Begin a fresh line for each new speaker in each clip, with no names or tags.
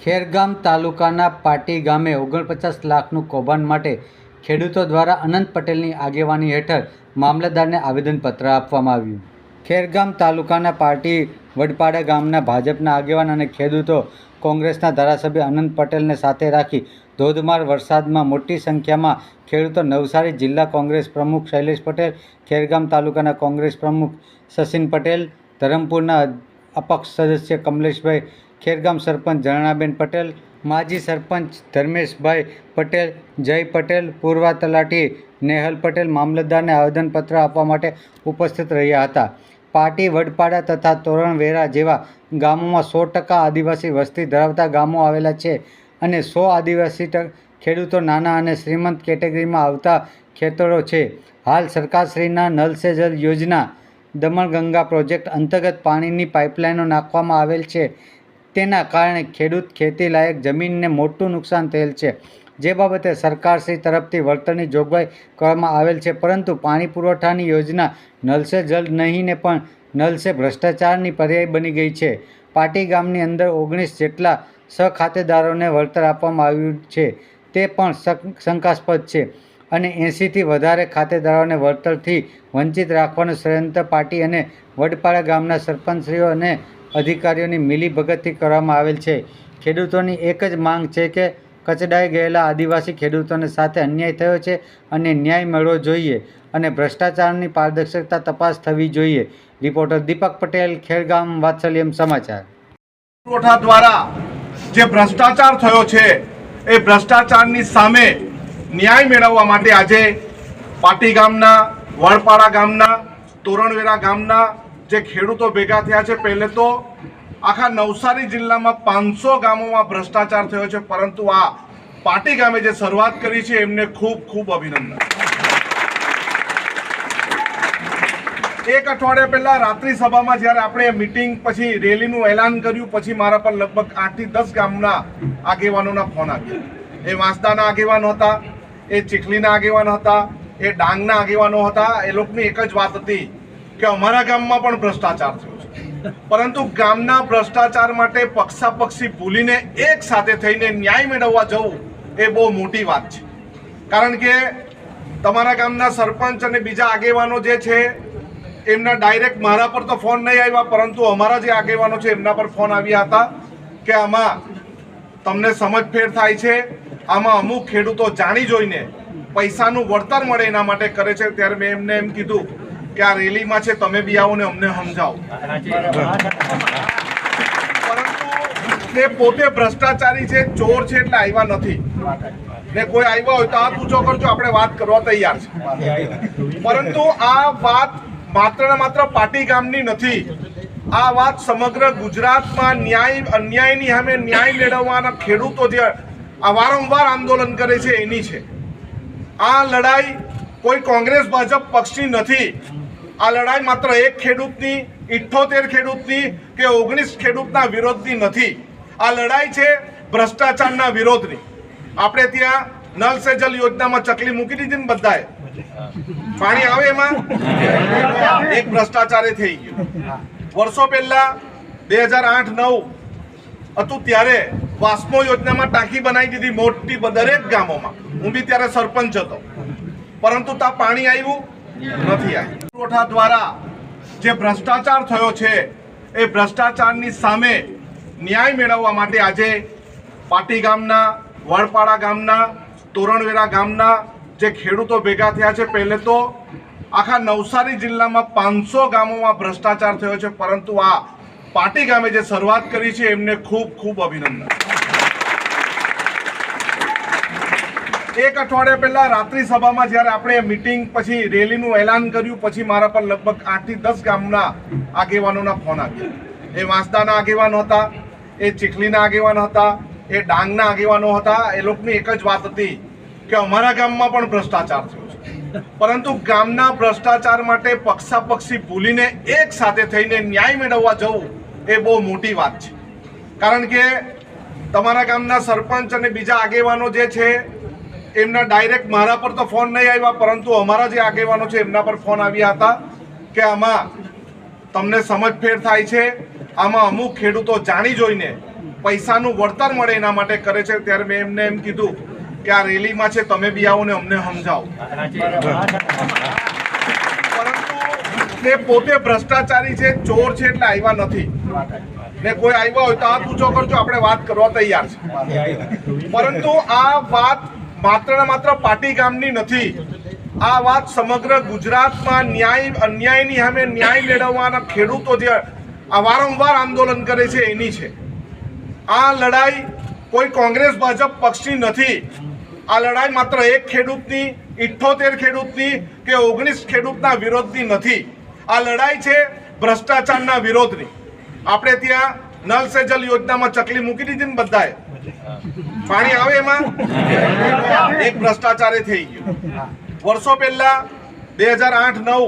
ખેરગામ તાલુકાના પાટી ગામે ઓગણપચાસ લાખનું કૌભાંડ માટે ખેડૂતો દ્વારા અનંત પટેલની આગેવાની હેઠળ મામલતદારને આવેદનપત્ર આપવામાં આવ્યું. ખેરગામ તાલુકાના પાટી વડપાડા ગામના ભાજપના આગેવાન અને ખેડૂતો કોંગ્રેસના ધારાસભ્ય અનંત પટેલને સાથે રાખી ધોધમાર વરસાદમાં મોટી સંખ્યામાં ખેડૂતો નવસારી જિલ્લા કોંગ્રેસ પ્રમુખ શૈલેષ પટેલ, ખેરગામ તાલુકાના કોંગ્રેસ પ્રમુખ સચિન પટેલ, ધરમપુરના અપક્ષ સદસ્ય કમલેશભાઈ ખેરગામ સરપંચ ઝરણાબેન પટેલ, માજી સરપંચ ધર્મેશભાઈ પટેલ, જય પટેલ, પૂર્વ તલાટી નેહલ પટેલ, મામલતદારને આવેદનપત્ર આપવા માટે ઉપસ્થિત રહ્યા હતા. પાટી, વડપાડા તથા તોરણવેરા જેવા ગામોમાં સો ટકા આદિવાસી વસ્તી ધરાવતા ગામો આવેલા છે અને સો આદિવાસી ખેડૂતો નાના અને શ્રીમંત કેટેગરીમાં આવતા ખેતરો છે. હાલ સરકારશ્રીના નલ સે જલ યોજના દમણગંગા પ્રોજેક્ટ અંતર્ગત પાણીની પાઇપલાઇનો નાખવામાં આવેલ છે. તેના કારણે ખેડૂત ખેતીલાયક જમીનને મોટું નુકસાન થયેલ છે. જે બાબતે સરકારશ્રી તરફથી વળતરની જોગવાઈ કરવામાં આવેલ છે. પરંતુ પાણી પુરવઠાની યોજના નલ સે જલ નહીંને પણ નલ સે ભ્રષ્ટાચારની પર્યાય બની ગઈ છે. પાટી ગામની અંદર ઓગણીસ જેટલા સખાતેદારોને વળતર આપવામાં આવ્યું છે. તે પણ શંક- શંકાસ્પદ છે અને એંસીથી વધારે ખાતેદારોને વળતરથી વંચિત રાખવાનું ષડયંત્ર પાટી અને વડપાડા ગામના સરપંચશ્રીઓ અને અધિકારીઓની મિલીભગતથી કરવામાં આવેલ છે. ખેડૂતોની એક જ માંગ છે કે કચડાઈ ગયેલા આદિવાસી ખેડૂતોને સાથે અન્યાય થયો છે અને ન્યાય મળવો જોઈએ અને ભ્રષ્ટાચારની પારદર્શકતા તપાસ થવી જોઈએ. રિપોર્ટર દીપક પટેલ, ખેડગામ, વાત્સલ્યમ સમાચાર.
પુરવઠા દ્વારા જે ભ્રષ્ટાચાર થયો છે, એ ભ્રષ્ટાચારની સામે ન્યાય મેળવવા માટે આજે પાટી ગામના, વડપાડા ગામના, તોરણવેરા ગામના જે ખેડૂતો ભેગા થયા છે, પહેલે તો આખા નવસારી જિલ્લામાં પાંચસો ગામોમાં ભ્રષ્ટાચાર થયો છે, પરંતુ આ પાટી ગામે જે શરૂઆત કરી છે, એમને ખૂબ ખૂબ અભિનંદન. એક અઠવાડિયા પહેલા રાત્રિ સભામાં જ્યારે આપણે મિટિંગ પછી રેલીનું એલાન કર્યું, પછી મારા પર લગભગ આઠથી દસ ગામના આગેવાનોના ફોન આવ્યા. એ વાંસદાના આગેવાનો હતા, એ ચીખલીના આગેવાનો હતા, એ ડાંગના આગેવાનો હતા, એ લોકોની એક જ વાત હતી કે અમારા ગામમાં પણ ભ્રષ્ટાચાર થયો છે. પરંતુ ગામના ભ્રષ્ટાચાર માટે પક્ષાપક્ષી ભૂલીને એક સાથે થઈને ન્યાય મેળવવા જવું એ બહુ મોટી વાત છે. કારણ કે તમારા ગામના સરપંચ અને બીજા આગેવાનો જે છે, એમના ડાયરેક્ટ મારા પર તો ફોન નહીં આવ્યા, પરંતુ અમારા જે આગેવાનો છે, એમના પર ફોન આવ્યા હતા કે આમાં તમને સમજફેર થાય છે, આમાં અમુક ખેડૂતો જાણી જોઈને પૈસાનું વળતર મળે એના માટે કરે છે. ત્યારે મેં એમને એમ કીધું કે આ રેલીમાં છે, તમે બી આવો ને અમને સમજાવો. પરંતુ તે પોતે ભ્રષ્ટાચારી છે, ચોર છે એટલે આવ્યા નથી. ને કોઈ આવ્યા હોય તો આ પૂછો કરજો, આપણે વાત કરવા તૈયાર છે. પરંતુ આ વાત માત્ર ને માત્ર પાટી ગામની નથી. આ વાત સમગ્ર ગુજરાતમાં ન્યાય, અન્યાયની સામે ન્યાય મેળવવાના ખેડૂતો જે આ વારંવાર આંદોલન કરે છે, એની છે. આ લડાઈ કોઈ કોંગ્રેસ, ભાજપ પક્ષની નથી. આ લડાઈ માત્ર એક ખેડૂતની, ઇઠ્ઠોતેર ખેડૂતની કે ઓગણીસ ખેડૂતના વિરોધની નથી. આ લડાઈ છે ભ્રષ્ટાચારના વિરોધની. આપણે ત્યાં નલ સે જલ યોજનામાં ચકલી મૂકી દીધી ને બધાએ. પાણી આવે એમાં? એક ભ્રષ્ટાચારે થઈ ગયું. વર્ષો પહેલા બે હજાર આઠ નવ હતું ત્યારે વાસ્મો યોજનામાં ટાંકી બનાવી દીધી મોટી દરેક ગામોમાં. હું બી ત્યારે સરપંચ હતો. પરંતુ ત્યાં પાણી આવ્યું નથી પુરવઠા દ્વારા જે ભ્રષ્ટાચાર થયો છે, એ ભ્રષ્ટાચારની સામે ન્યાય મેળવવા માટે આજે પાટી ગામના વડપાડા ગામના, તોરણવેરા ગામના જે ખેડૂતો ભેગા થયા છે, પહેલે તો આખા નવસારી જિલ્લામાં પાંચસો ગામોમાં ભ્રષ્ટાચાર થયો છે, પરંતુ આ પાટી ગામે જે શરૂઆત કરી છે, એમને ખૂબ ખૂબ અભિનંદન. એક અઠવાડિયા પહેલા રાત્રિ સભામાં જ્યારે આપણે મિટિંગ પછી રેલીનું એલાન કર્યું, પછી મારા પર લગભગ આઠથી દસ ગામના આગેવાનોના ફોન આવ્યા. એ વાંસદાના આગેવાનો હતા, એ ચીખલીના આગેવાન હતા, એ ડાંગના આગેવાનો હતા. એ લોકોની એક જ વાત હતી કે અમારા ગામમાં પણ ભ્રષ્ટાચાર થયો છે. પરંતુ ગામના ભ્રષ્ટાચાર માટે પક્ષાપક્ષી ભૂલીને એક સાથે થઈને ન્યાય મેળવવા જવું એ બહુ મોટી વાત છે. કારણ કે તમારા ગામના સરપંચ અને બીજા આગેવાનો જે છે એમના ડાયરેક્ટ મારા પર તો ફોન નહીં આવ્યા, પરંતુ અમારા જે આગેવાનો છે એમના પર ફોન આવ્યા હતા કે આમાં તમને સમજફેર થાય છે, આમાં અમુક ખેડૂતો જાણી જોઈને પૈસાનું વળતર મળે એના માટે કરે છે. ત્યારે મેં એમને એમ કીધું કે આ રેલીમાં છે, તમે બી આવો ને અમને સમજાવો. પરંતુ તે પોતે ભ્રષ્ટાચારી છે, ચોર છે એટલે આવ્યા નથી. ને કોઈ આવ્યા હોય તો હાથ ઊંચો કરજો, આપણે વાત કરવા તૈયાર છે. પરંતુ આ વાત માત્ર ને માત્ર પાટી ગામની નથી. આ વાત સમગ્ર ગુજરાતમાં ન્યાય, અન્યાયની સામે ન્યાય મેળવવાના ખેડૂતો જે આ વારંવાર આંદોલન કરે છે, એની છે. આ લડાઈ કોઈ કોંગ્રેસ, ભાજપ પક્ષની નથી. આ લડાઈ માત્ર એક ખેડૂતની, ઇઠ્ઠોતેર ખેડૂતની કે ઓગણીસ ખેડૂતના વિરોધની નથી. આ લડાઈ છે ભ્રષ્ટાચારના વિરોધની. આપણે ત્યાં નલ સે જલ યોજનામાં ચકલી મૂકી દીધી ને બધાએ. પાણી આવે એમાં? એક ભ્રષ્ટાચારે થઈ ગયું. વર્ષો પહેલા બે હજાર આઠ નવ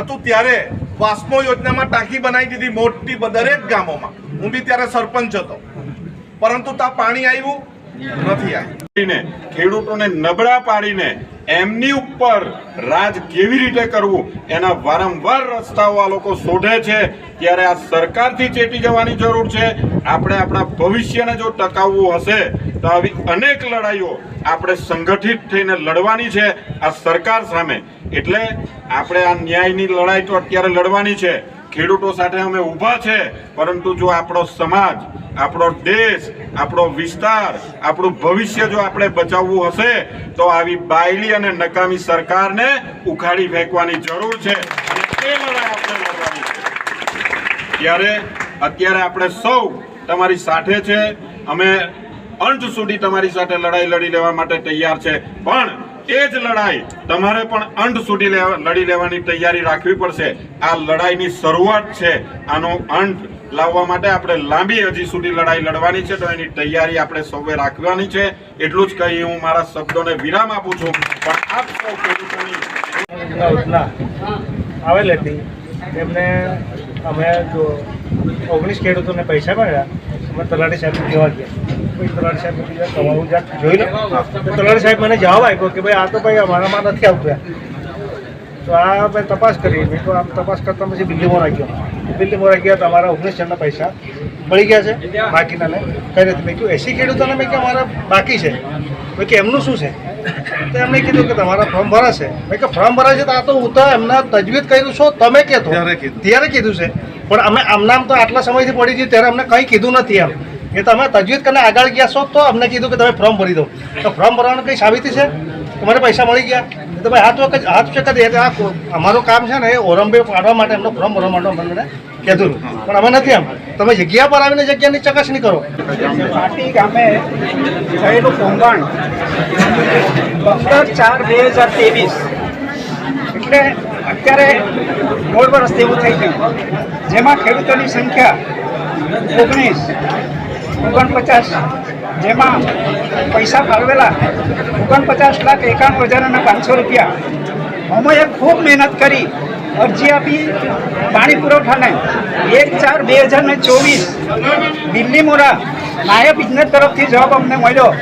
હતું ત્યારે વાસ્મો યોજનામાં ટાંકી બનાવી દીધી મોટી દરેક ગામોમાં. હું બી ત્યારે સરપંચ હતો. પરંતુ ત્યાં પાણી આવ્યું નથી આવ્યું.
ખેડૂતોને નબળા પાડીને એમની ઉપર રાજ કેવી રીતે કરવું? એના વારંવાર રસ્તાઓ આ લોકો શોધે છે. ત્યારે આ સરકારથી ચેટી જવાની જરૂર છે. આપણે આપણા ભવિષ્યને જો ટકાવવું હશે, તો આવી અનેક લડાઈઓ આપણે સંગઠિત થઈને લડવાની છે આ સરકાર સામે. એટલે આપણે આ ન્યાયની લડાઈ તો અત્યારે લડવાની છે. ખેડૂતો સાથે અમે ઊભા છે, પરંતુ જો આપણો સમાજ, આપણો દેશ, આપણો વિસ્તાર, આપણું ભવિષ્ય જો આપણે બચાવવું હશે, તો આવી બાયલી અને નકામી સરકારને ઉખાડી ફેંકવાની જરૂર છે. એ લડાઈ આપણે લડવાની ત્યારે અત્યારે આપણે સૌ તમારી સાથે છે. અમે અંત સુધી તમારી સાથે લડાઈ લડી લેવા માટે તૈયાર છે. પણ એ જ લડાઈ તમારે પણ અંત સુધી લડી લેવાની તૈયારી રાખવી પડશે. આ લડાઈની શરૂઆત છે. આનો અંત લાવવા માટે આપણે લાંબી હજી સુધી લડાઈ લડવાની છે, તો એની તૈયારી આપણે સૌએ રાખવાની છે. એટલું જ કહી હું મારા શબ્દોને વિરામ આપું છું. પણ આપ સૌ ખેડૂતોની
આવેલ હતી તેમને અમે જો ઓગણીસ ખેડૂતોને પૈસા મળ્યા, અમે તલાટી સાહેબ કહેવા ગયા. કોઈ તલાટી સાહેબ કીધું, તમારું જરાક જોઈ લો. તો તલાટી સાહેબ મને જવાબ આપ્યો કે ભાઈ આ તો ભાઈ અમારામાં નથી આવતું તો આ મેં તપાસ કરી. મેં તો આમ તપાસ કરતા પછી બિલ્ડીમાં રાખ્યો બિલ્ડીમાં રાખ્યા તો અમારા ઓગણીસ જણના પૈસા મળી ગયા છે બાકીનાને કઈ રીતે? મેં કહ્યું એસી ખેડૂતોને મેં કે અમારા બાકી છે. મેં કે એમનું શું છે? તો એમણે કીધું કે તમારા ફોર્મ ભરાશે મેં કે ફોર્મ ભરાશે તો આ તો હું તો એમના તજવીજ કર્યું છો તમે કહેતો.
ત્યારે કીધું.
ત્યારે કીધું છે. પણ અમે આમનામ તો આટલા સમયથી પડી ગયું ત્યારે અમને કંઈ કીધું નથી એમ. કે તમે તજવીજ કરીને આગળ ગયા છો, તો અમને કીધું કે તમે ફોર્મ ભરી દો. તો ફોર્મ ભરવાનું કંઈ સાબિતી છે? તમારે પૈસા મળી ગયા? તો ભાઈ હાથ વખત હાથ વખત એ તો આ અમારું કામ છે ને એ ઓરંબે પાડવા માટે એમનો ફોર્મ ભરવા માટે અમને કીધું. પણ અમે નથી એમ. તમે જગ્યા પર આવીને જગ્યાની ચકાસણી કરો.
પાટી ગામે થયેલું કૌભાંડ પંદર ચાર બે હજાર ત્રેવીસ. એટલે અત્યારે દોઢ વર્ષ જેવું થઈ ગયું. જેમાં ખેડૂતોની સંખ્યા ઓગણીસ ઓગણપચાસ. જેમાં પૈસા ફાળવેલા ઓગણપચાસ લાખ એકાણું હજાર અને પાંચસો રૂપિયા. અમે ખૂબ મહેનત કરી. અરજી આપી પાણી પુરવઠાને. એક ચાર બે હજાર ને ચોવીસ. દિલ્હી મોરા નાયબ ઇજનેર તરફથી જવાબ અમને મળ્યો.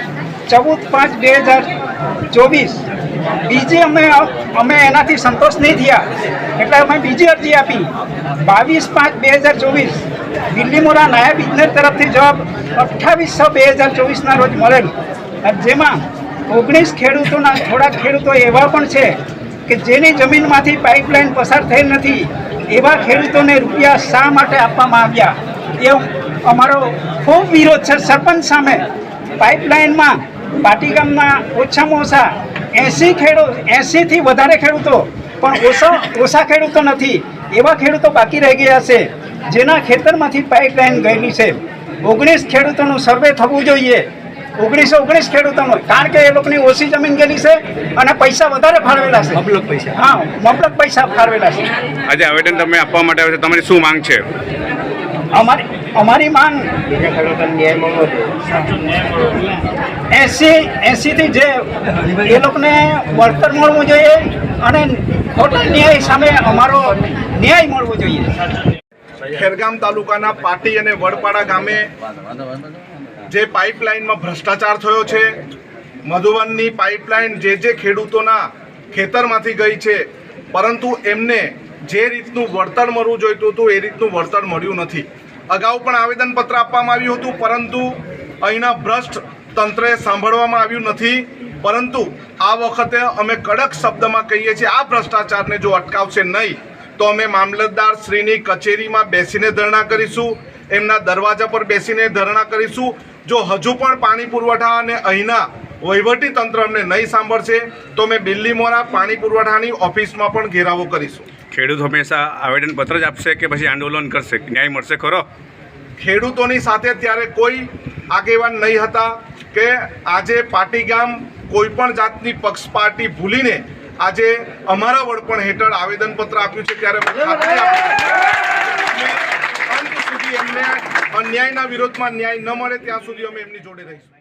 ચૌદ પાંચ બે હજાર ચોવીસ. બીજી અમે અમે એનાથી સંતોષ નહીં થયા. એટલે અમે બીજી અરજી આપી. બાવીસ પાંચ બે હજાર ચોવીસ. દિલ્હી મોરા નાયબ ઇજનેર તરફથી જવાબ અઠ્ઠાવીસ છ બે હજાર ચોવીસના રોજ મળેલ. જેમાં ઓગણીસ ખેડૂતોના થોડાક ખેડૂતો એવા પણ છે કે જેની જમીનમાંથી પાઇપલાઇન પસાર થઈ નથી, એવા ખેડૂતોને રૂપિયા શા માટે આપવામાં આવ્યા? એ અમારો ખૂબ વિરોધ છે. સરપંચ સામે પાઇપલાઇનમાં પાટી ગામમાં ઓછામાં ઓછા એંસી ખેડૂત એંસીથી વધારે ખેડૂતો, પણ ઓછા ઓછા ખેડૂતો નથી, એવા ખેડૂતો બાકી રહી ગયા છે. જેના ખેતરમાંથી પાઇપલાઇન ગયેલી છે. ઓગણીસ ખેડૂતોનું સર્વે થવું જોઈએ. ઓગણીસો ઓગણીસ ખેડૂતોનો કારણ કે એ લોકોની ઓછી જમીન ગયેલી છે અને પૈસા વધારે ફાળવેલા છે. મબલક પૈસા. હા મબલક પૈસા ફાળવેલા છે.
આજે આવેદન તમે આપવા માટે આવે છો. તમારી શું માંગ છે?
અમારી અમારી માંગ એસી એસીથી જે એ લોકોને વળતર મળવું જોઈએ અને ખોટા ન્યાય સામે અમારો ન્યાય મળવો જોઈએ.
ખેરગામ તાલુકાના પાટી અને વડપાડા ગામે જે પાઇપલાઇનમાં ભ્રષ્ટાચાર થયો છે, મધુવનની પાઇપલાઇન જે જે ખેડૂતોના ખેતરમાંથી ગઈ છે, પરંતુ એમને જે રીતનું વળતર મળવું જોઈતું હતું, એ રીતનું વળતર મળ્યું નથી. અગાઉ પણ આવેદનપત્ર આપવામાં આવ્યું હતું, પરંતુ અહીંના ભ્રષ્ટ તંત્રએ સાંભળવામાં આવ્યું નથી. પરંતુ આ વખતે અમે કડક શબ્દમાં કહીએ છીએ, આ ભ્રષ્ટાચારને જો અટકાવશે નહીં તો અમે મામલતદાર શ્રીની કચેરીમાં બેસીને ધરણા કરીશું એમના દરવાજા પર બેસીને ધરણા કરીશું. જો હજુ પણ પાણી પુરવઠા અને અહીંના વહીવટી તંત્ર અમને નહીં સાંભળશે તો અમે બિલ્લીમોરા પાણી પુરવઠાની ઓફિસમાં પણ ઘેરાવો કરીશું.
ખેડૂત હંમેશા આવેદનપત્ર જ આપશે કે પછી આંદોલન કરશે? ન્યાય મળશે ખરો?
ખેડૂતોની સાથે ત્યારે કોઈ આગેવાન નહીં હતા કે આજે પાટી ગામ કોઈ પણ જાતની પક્ષ પાર્ટી ભૂલીને આજે અમારા વડપણ હેઠળ આવેદનપત્ર આપ્યું છે ત્યારે અંત સુધી એમને અન્યાયના વિરોધમાં ન્યાય ન મળે, ત્યાં સુધી અમે એમની જોડે રહીશું.